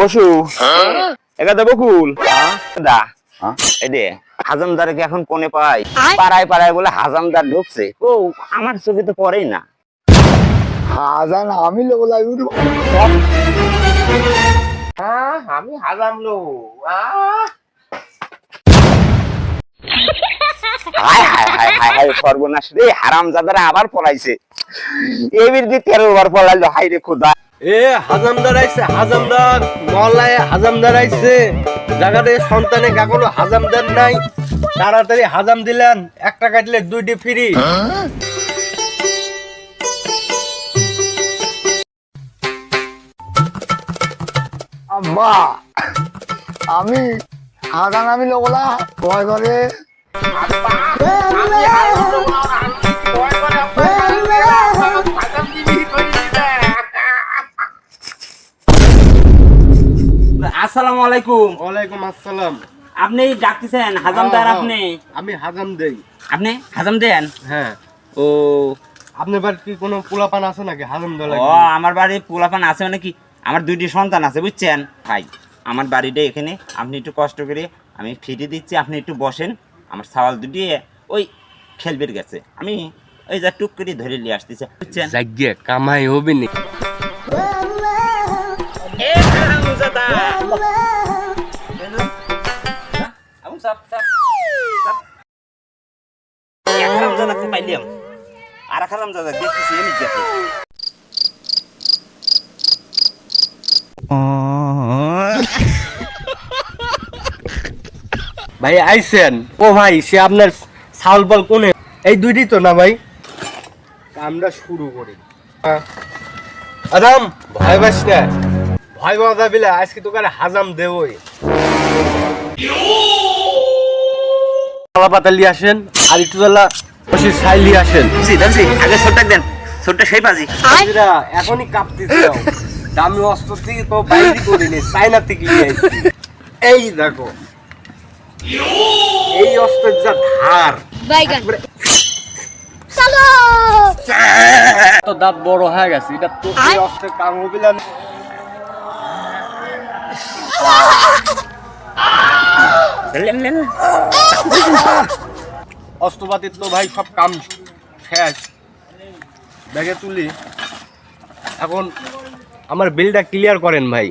বসু। একা দা বকুল। দা। হ্যাঁ? এদে হাজামদারকে এখন কোনে পাই। পাড়ায় পাড়ায় বলে হাজামদার ঢুকছে। ও আমার চোখে তো পড়েই না। হাজান আমি লোক লাগবে আমি হাজাম লো হায় হায় হায় হায় হায় সর্বনাশ। রে হারাম জাদারা আবার পলাইছে। এবির দি তেরো বার পলাইলো। হাই রে খুদা। এ হাজামদার আইছে হাজামদার। মহল্লায় হাজামদার আইছে। জায়গাতে সন্তানে এখনও হাজামদার নাই। তাড়াতাড়ি হাজাম দিলেন একটা কাটলে দুইটি ফ্রি। আব্বা আমি হাজান আমি লোকলা ভয় করে। আসসালামু আলাইকুম। ওয়ালাইকুম আসসালাম। আপনি ডাকতেছেন হাজামদার হ্যাঁ, আপনি। আমি হাজাম দেই। আপনি হাজাম দেন? হ্যাঁ। ও আপনার বাড়ি কি কোনো পোলাপান আছে নাকি? হাজাম দেওয়া ও আমার বাড়ি পোলাপান আছে মানে কি? আমার দুইটি সন্তান আছে বুঝছেন? ভাই আমার বাড়িটা এখানে আপনি একটু কষ্ট করে আমি ফিরে দিচ্ছি আপনি একটু বসেন। আমার সাওয়াল দুটি ওই খেলবের গেছে। আমি ওই যা টুক করে ধরে নিয়ে আসতেছে বুঝছেন? কামাই হবে নি। আবু সাপ, সাপ, সাপ। এক হারামজাদাকে পাইলাম। আর এক হারামজাদা দেখতেছি এমনি গেছে। ভাই আইছেন ও ভাই সে আপনার চাউল বল কোনে এই দুইটি তো না ভাই আমরা শুরু করি আদাম ভয় পাস না ভয় পাওয়া বিলে আজকে তোকে হাজাম দেবই কলা পাতা লিয়ে আসেন আর একটু জ্বালা বসে ছাই লিয়ে আসেন। ধরছি, ধরছি। আগে ছোট্টাক দেন ছোট্ট সেই পাজি। হাজিরা এখনই কাঁপতেছে। দামি অস্ত্র থেকে তো বাইরে করিনি চাইনা থেকে নিয়ে আসছি। এই দেখো এই অস্ত্রের যা ধার চলো। তো দাঁত বড় হয়ে গেছে এটা তো এই অস্ত্রের কাম হবে না? অস্ত্রপাতির তো ভাই সব কাম শেষ। ব্যাগে তুলি। এখন আমার বিলটা ক্লিয়ার করেন ভাই।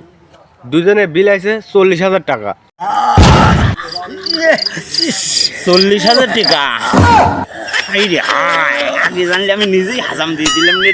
দুজনের বিল আছে চল্লিশ হাজার টাকা। চল্লিশ হাজার টাকা? আগে জানলে আমি নিজেই হাজাম দিয়ে দিলাম রে।